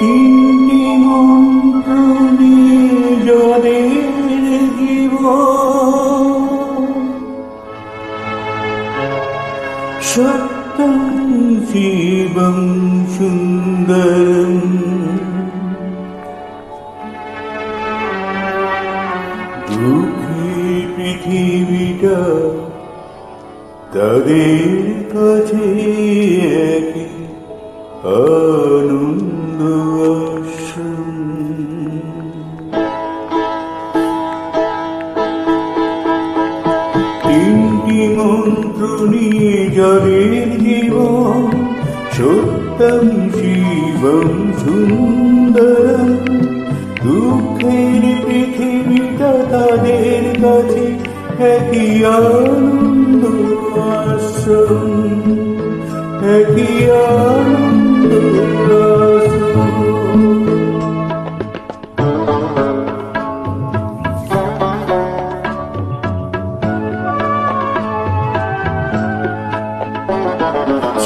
তিনটি মন্ত্র নিয়ে জনের জীব সত্যম শিবম পৃথিবীটা তাদের কাছে তিনটি মন্ত্র নিয়ে যাদের জীবন, সত্যম শিবম সুন্দরম। দুঃখের পৃথিবীটা তাদের কাছে একই আনন্দ আশ্রম, একই আনন্দ।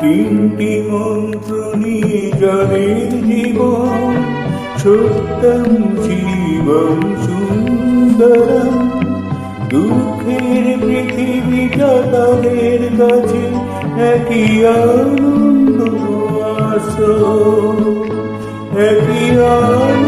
তিনটি মন্ত্র নিয়ে যাদের জীবন, সত্যম শিবম সুন্দরম। দুঃখের পৃথিবীটা তাদের কাছে একই আনন্দ আশ্রম একই আনন্দ